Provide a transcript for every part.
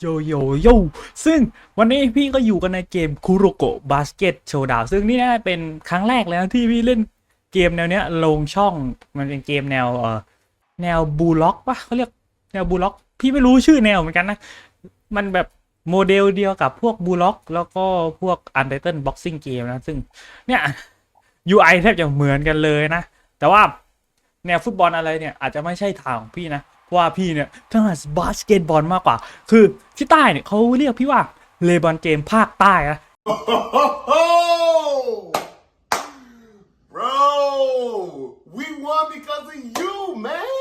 โยโยโยซึ่งวันนี้พี่ก็อยู่กันในเกมคูโรโกะบาสเกตโชว์ดาวซึ่งนี่น่าเป็นครั้งแรกแล้วที่พี่เล่นเกมแนวเนี้ยลงช่องมันเป็นเกมแนวเอ่อแนวบูล็อกปะเขาเรียกแนวบูล็อก พี่ไม่รู้ชื่อแนวเหมือนกันนะ มันแบบโมเดลเดียวกับพวกบูล็อก แล้วก็พวก Untitled Boxing Game นะ ซึ่งเนี่ย UI แทบจะเหมือนกันเลยนะ แต่ว่าแนวฟุตบอลอะไรเนี่ยอาจจะไม่ใช่ทางของพี่นะ ว่าพี่เนี่ยถนัดบาสเกตบอลมากกว่า คือที่ใต้เนี่ยเขาเรียกพี่ว่าเลบอนเกมภาคใต้นะ Bro, we won because of you, man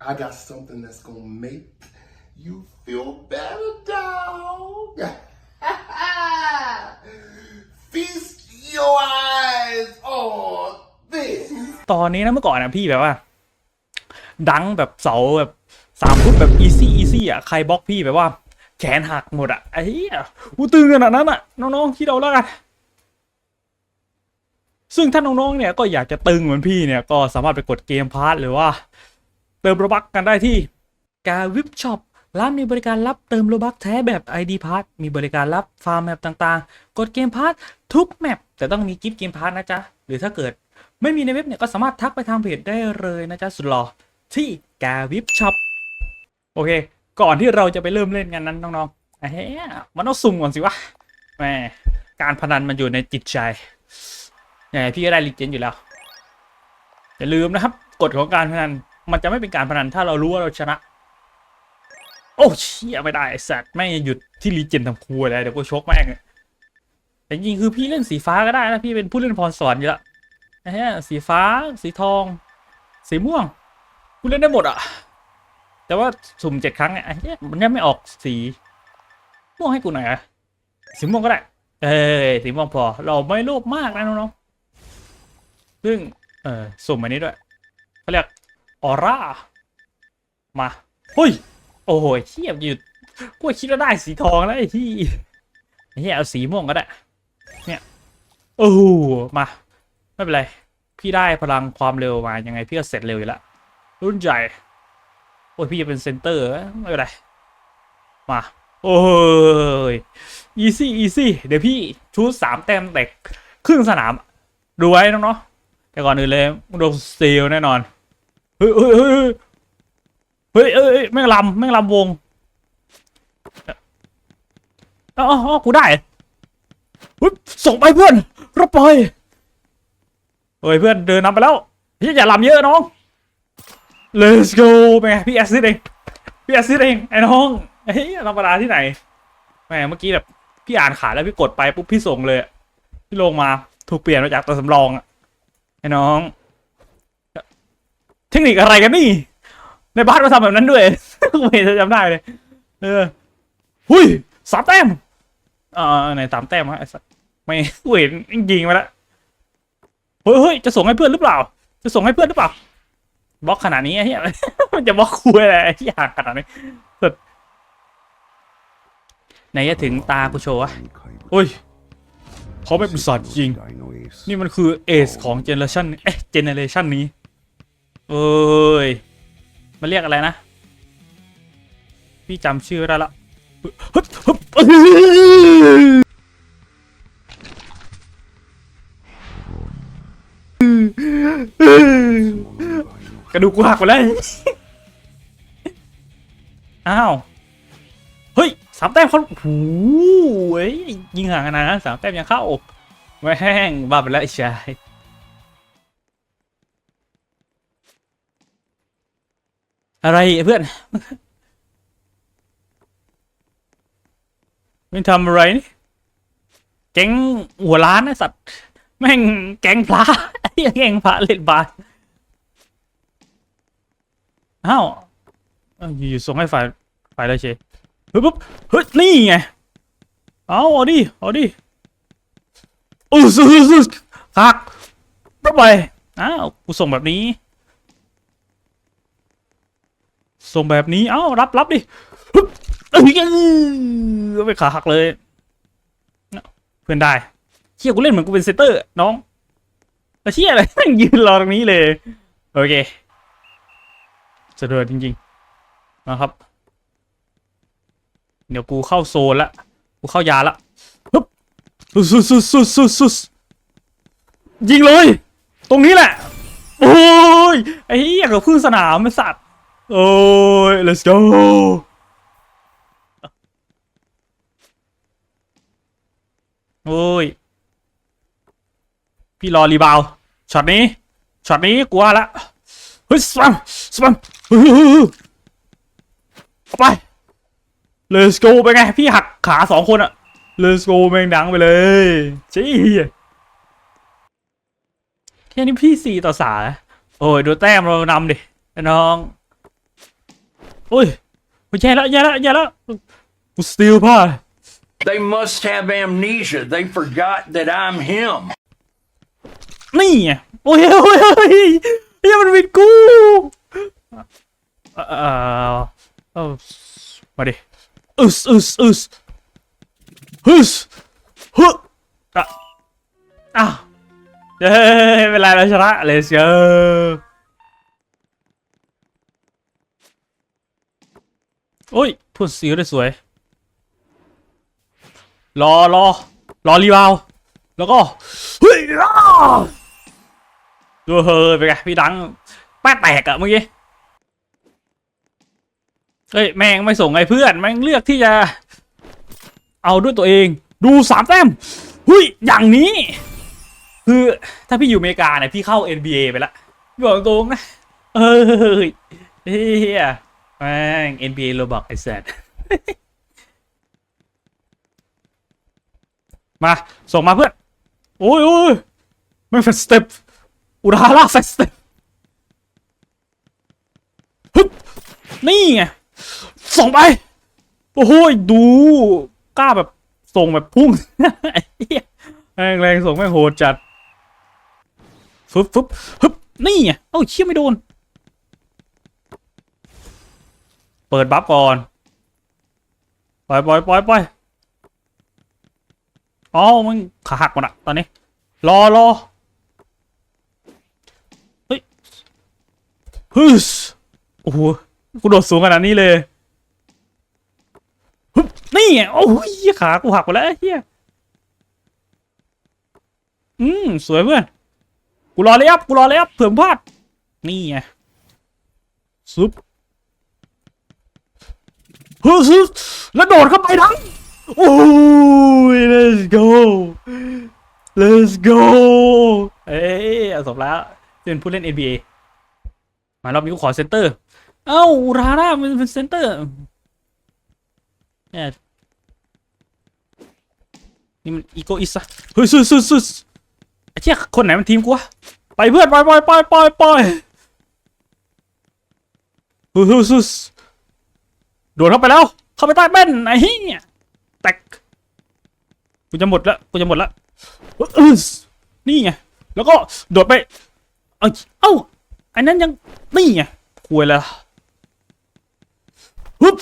I got something that's gonna make you feel better, dog. ตอนนี้นะเมื่อก่อนนะพี่แบบว่า ดังแบบเสาแบบสามฟุตแบบอีซี่อีซี่อะใครบล็อกพี่แบบว่า แขนหักหมดอะไอ้เหี้ยอูตึงขนาดนั้นอะน้องๆคิดเอาแล้วกันซึ่งถ้าน้องๆเนี่ยก็อยากจะตึงเหมือนพี่เนี่ยก็สามารถไปกดเกมพาร์ทหรือว่า เติมโรบักกันได้ที่กาวิบช็อปร้านมีบริการรับเติมโรบักแท้แบบ ID พาร์ทมีบริการรับฟาร์มแมปต่างๆ กดเกมพาร์ททุกแมปแต่ต้องมีกิฟต์เกมพาร์ทนะจ๊ะ หรือถ้าเกิด ไม่มีในเว็บเนี่ยก็สามารถทักไปทางเพจได้เลยนะจ๊ะสุดหล่อที่กาวิบช็อปโอเค ก่อนที่เราจะไปเริ่มเล่นกันนั้นน้องๆไอ้เฮ้ยมันต้องสุ่มก่อนสิวะแหมการพนันมันอยู่ในจิตใจยังไงพี่ก็ได้ลิเจนอยู่แล้วอย่าลืมนะครับกฎของการพนันมันจะไม่เป็นการพนันถ้าเรารู้ว่าเราชนะ โอ้เชี่ยไม่ได้ไอ้สัตว์ไม่หยุดที่รีเจนทำครัวเลยเดี๋ยวกูชกแม่งแต่จริงๆคือพี่เล่นสีฟ้าก็ได้นะพี่เป็นผู้เล่นพรสวรรค์อยู่แล้ว ไอ้เหี้ยสีฟ้า สีทอง สีม่วงกูเล่นได้หมดอะ แต่ว่าสุ่มเจ็ดครั้งเนี่ยไอ้เหี้ยมันยังไม่ออกสีม่วงให้กูหน่อยอะสีม่วงก็ได้ เอ้ยสีม่วงพอ เราไม่โลภมากนะน้องๆซึ่งเออสุ่มอันนี้ด้วยเขาเรียกออร่ามาเฮ้ยโอ้โหเทียบหยุดกูคิดว่าได้สีทองแล้วไอ้ที่ไอ้เหี้ยเอาสีม่วงก็ได้เนี่ยโอ้โหมา ไม่เป็นไร พี่ได้พลังความเร็วมายังไงพี่ก็เสร็จเร็วอยู่ล้วรุ่นใหญ่โอ้ยพี่จะเป็นเซนเตอร์ไม่เป็นไรมาโอ้ยอีซี่อีซี่เดี๋ยวพี่ชูสามแต้มแตกครึ่งสนามดูไว้น้องเนาะแต่ก่อนอื่นเลยโดนสตีลแน่นอนเฮ้ยเฮ้ยเฮ้ยเฮ้ยเฮ้ยแม่งลำแม่งลำวงอ๋ออ๋อกูได้ส่งไปเพื่อนรับไป เฮ้ยเพื่อนเดินนำไปแล้วพี่อย่าลำเยอะน้อง let's go เป็นไงพี่แอสซิดเองพี่แอสซิดเองไอ้น้องเฮ้ยธรรมดาที่ไหนแหมเมื่อกี้แบบพี่อ่านขาแล้วพี่กดไปปุ๊บพี่ส่งเลยพี่ลงมาถูกเปลี่ยนมาจากตัวสำรองอะไอ้น้อง เทคนิคอะไรกันนี่ ในบ้านมาทำแบบนั้นด้วยไม่เห็นจะจำได้เลยเออหุยสามแต้มอ่าไหนสามแต้มฮะไอ้สัสไม่เห็นยิงมาแล้ว เฮ้ยจะส่งให้เพื่อนหรือเปล่า จะส่งให้เพื่อนหรือเปล่าบล็อกขนาดนี้ไอ้เหี้ยมันจะบล็อกคุยอะไรไอ้ที่ห่างขนาดนี้สุดไหนจะถึงตากูโชว์วะโอ้ยเขาไม่เป็นสัตว์จริง นี่มันคือเอสของเจเนอเรชันเอ๊ะเจเนอเรชันนี้เอ้ยมันเรียกอะไรนะ พี่จำชื่อไม่ได้ละฮึบฮึบ กระดูกกูหักไปแล้วอ้าว เฮ้ยสามแต้มเขาโอ้โหเว้ยยิงห่างขนาดนั้นสามแต้มยังเข้าแม่งบ้าไปแล้วไอ้ชายอะไรเพื่อนไม่ทำอะไรนี่แก๊งหัวล้านนะสัตว์ แม่งแก๊งพระยังแก๊งพระเล่นบาส อ้าวอยู่ๆส่งให้ฝ่ายฝ่ายเลยเชเฮ้ยปุ๊บเฮ้ยนี่ไงเอาเอาดิเอาดิอู้สู้สู้สู้คักรับไปอ้าวกูส่งแบบนี้ ส่งแบบนี้เอ้ารับรับดิเอ้ยไปขาหักเลย เพื่อนได้เชี่ยกูเล่นเหมือนกูเป็นเซตเตอร์ น้องแต่เชี่ยอะไรนั่งยืนรอตรงนี้เลย โอเค สะดือดจริงๆนะครับ เดี๋ยวกูเข้าโซนละ กูเข้ายาละฮึบสุดสุดสุดสุดสุดสุดยิงเลย ตรงนี้แหละ โอ้ย ไอ้เหี้ยกับพึ่งสนามไอ้สัตว์ โอ้ย let's go โอ้ย พี่รอรีบาวช็อตนี้ช็อตนี้กลัวละเฮ้ยสปัมสปัม เฮ้ยเฮ้ยเฮ้ยเอาไป let's go ไปไง พี่หักขาสองคนอะ let's go แม่งดังไปเลยจี้แค่นี้พี่สี่ต่อสามโอ้ยดูแต้มเรานำดิไอ้น้องโอ้ยโอ้ยแย่แล้วแย่แล้วแย่แล้วกูสติลพลาด They must have amnesia. They forgot that I'm him. นี่ไงโอ้ยโอ้ยโอ้ยเฮ้ยมันเป็นกู เอ่อเออมาดิอึสอึสอึสฮึสฮึอะอ้าวเฮ้ยเวลาเราชนะ let's go โอ้ยพูดสีได้สวย รอรอรอรีบาวด์แล้วก็เฮ้ยอ้าวดูเฮ้ยไปนไงพี่ดังแป้แตกอะเมื่อกี้ เฮ้ยแม่งไม่ส่งไอ้เพื่อนแม่งเลือกที่จะ เอาด้วยตัวเอง ดูสามแต้มเฮ้ยอย่างนี้ คือถ้าพี่อยู่อเมริกาเนี่ยพี่เข้า NBA ไปละบอกตรงนะเฮ้ยเฮียแม่ง NBA โรบอกไอ้แซดมาส่งมาเพื่อน โอ้ยโอ้ยแม่งแฟสเต็ปอุราล่าแฟสเต็ปฮึบนี่ไง ส่งไป โอ้โหยดูกล้าแบบส่งแบบพุ่งแรงแรงส่งแม่งโหดจัดฟึบฟึบฮึบนี่ไงเอ้าเชี่ยไม่โดน เปิดบัฟก่อน ปล่อยปล่อยปล่อยปล่อยอ๋อมันขาหักหมดอะตอนนี้ รอรอเฮ้ยฮึสโอ้โห กูโดดสูงขนาดนี้เลยนี่ไงโอ้ยขากูหักหมดแล้วเฮียอืมสวยเพื่อน กูรอเลยอัพกูรอเลยอัพเผื่อพลาด นี่ไงซุปฮึสแล้วโดดเข้าไปทั้ง โอ้ย let's go let's go เอ้ยสมแล้วเป็นผู้เล่น NBA มารอบนี้กูขอเซนเตอร์ เอ้าราร่ามันเป็นเซนเตอร์เนี่ยนี่มันอีโกอิสอะเฮ้ยสุดสุดสุดไอ้เชี่ยคนไหนมันทีมกูวะไปเพื่อนไปไปไปไปไปเฮ้ยเฮ้ยสุดโดดเข้าไปแล้ว เข้าไปใต้แป้นไอ้เหี้ยแตกกูจะหมดล้วกูจะหมดล้วอึ๊สนี่ไงแล้วก็โดดไป เอ้าเอ้นนั้นยังนี่ไงควยแล้ว ฮึบ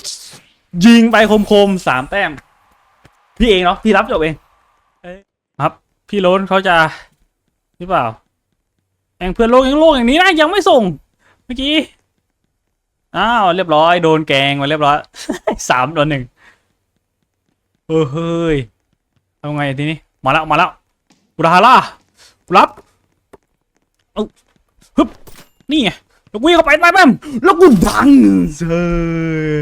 ยิงไปคมๆสามแต้ม พี่เองเนาะพี่รับจบเองเอ้ยครับ พี่โรนเขาจะหรือเปล่าแองเพื่อนโลกยังโลกอย่างนี้นะยังไม่ส่ง เมื่อกี้อ้าวเรียบร้อยโดนแกงมาเรียบร้อยสามโดนหนึ่งเออเฮ้ยเอาไงทีนี้มาแล้วมาแล้วอุราฮาร่ากูรับเอาฮึบนี่ไง แล้วกูวิ่งเข้าไปไปแม่มแล้วกูดังเซอ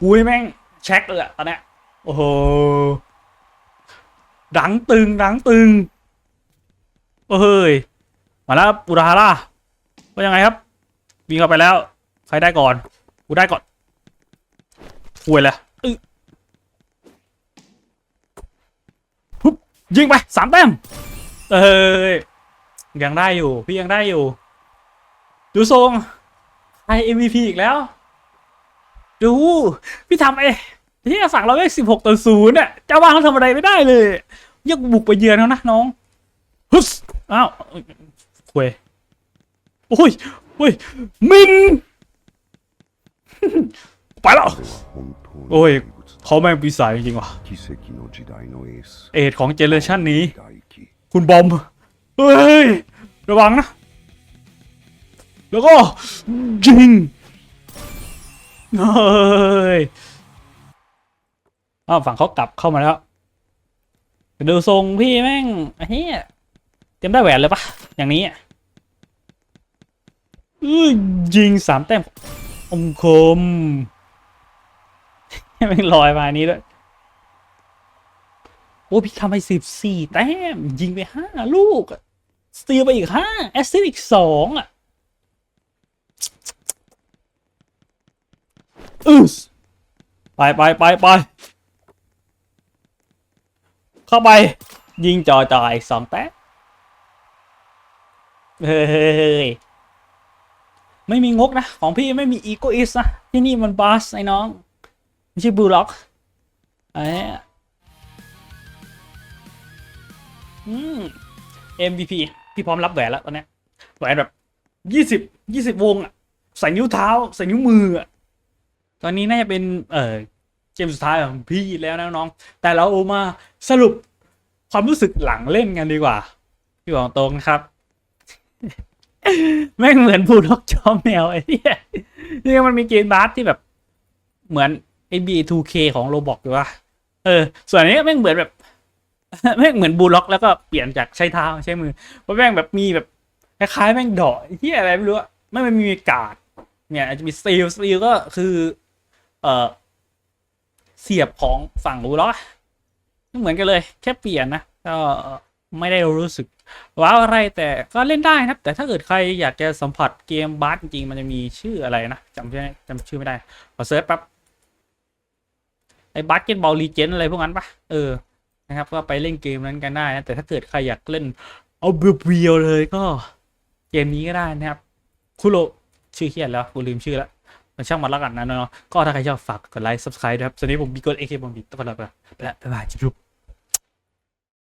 กูนี่แม่งเช็คเลยอะตอนเนี้ยโอ้โหดังตึงดังตึงโอ้เฮ้ยมาแล้วอุราฮาร่าว่ายังไงครับวิ่งเข้าไปแล้ว ใครได้ก่อนกูได้ก่อนหวยเลยอึยิงไปสามแต้มเอ้ยยังได้อยู่ พี่ยังได้อยู่ ดูทรงไอเอ็มวีพีอีกแล้ว ดู พี่ทำไอ้ที่สักงเราได้สิบหกต่อศูนย์เนี่ยเจ้าบ้านเขาทำอะไรไม่ได้เลยยังบุกไปเยือนเขานะน้องฮึสอ้าวเวยโอ้ยโอ้ยมิงไปแล้วโอ้ยเขาแม่งปีศาจจริงวะเอ็ดของเจเนอเรชันนี้ คุณบอม เฮ้ย ระวังนะ แล้วก็ยิงเฮ้ยอ้าวฝั่งเขากลับเข้ามาแล้วดูทรงพี่แม่งไอ้เฮียเตรียมได้แหวนเลยปะอย่างนี้อะอื้อยิงสามแต้มอมคมแม่งลอยมาอันนี้ด้วยโอ้พี่ทำไปสิบสี่แต้ม ยิงไปห้าลูก สตีลไปอีกห้าแอสซิสอีกสองอะ อือไปไปไปไปเข้าไป ยิงจอจอยสองแต้มเฮ้ยไม่มีงกนะ ของพี่ไม่มีอีโกอิสนะ ที่นี่มันบาสไอ้น้อง ไม่ใช่บูล็อกไอ้เนี่ยอืม MVP พี่พร้อมรับแหวนแล้วตอนเนี้ยแหวนแบบยี่สิบยี่สิบวงอะใส่นิ้วเท้า ใส่นิ้วมืออะ ตอนนี้น่าจะเป็นเออเกมสุดท้ายของพี่แล้วนะน้อง แต่เรามาสรุปความรู้สึกหลังเล่นกันดีกว่า พี่บอกตรงนะครับ แม่งเหมือนพูดอกจอมแมวไอ้เหี้ยนี่มันมีเกมบาสที่แบบ เหมือน NBA 2K ของโรบอกอยู่ว่าเออ ส่วนนี้แม่งเหมือนแบบแม่งเหมือนบูลล็อกแล้วก็เปลี่ยนจากใช้เท้าใช้มือเพราะแม่งแบบมีแบบคล้ายๆแม่งเดอกที่อะไรไม่รู้อะไม่มันมีการ์ดเนี่ยอาจจะมีสตีลสตีลก็คือ เออเสียบของฝั่งบูลล็อกอะเหมือนกันเลยแค่เปลี่ยนนะก็ไม่ได้รู้สึกว้าวอะไรแต่ก็เล่นได้นะครับ แต่ถ้าเกิดใครอยากจะสัมผัสเกมบาสจริงมันจะมีชื่ออะไรนะจำชื่อจำชื่อไม่ได้ขอเซิร์ชแป๊บไอ้บาสเกตบอลลีเจนอะไรพวกนั้นปะเออนะครับ ก็ไปเล่นเกมนั้นกันได้นะ แต่ถ้าเกิดใครอยากเล่นเอาเบียวเลยก็เกมนี้ก็ได้นะครับคุโรชื่อเขียนแล้วกูลืมชื่อแล้ว มันช่างมันละกันนะเนาะก็ถ้าใครชอบฝากกดไลค์ subscribe ด้วยครับสวัสดีผมบีโกเอเคบอมบีต้องไปแล้วไปแล้วบ๊ายบายจุ๊บ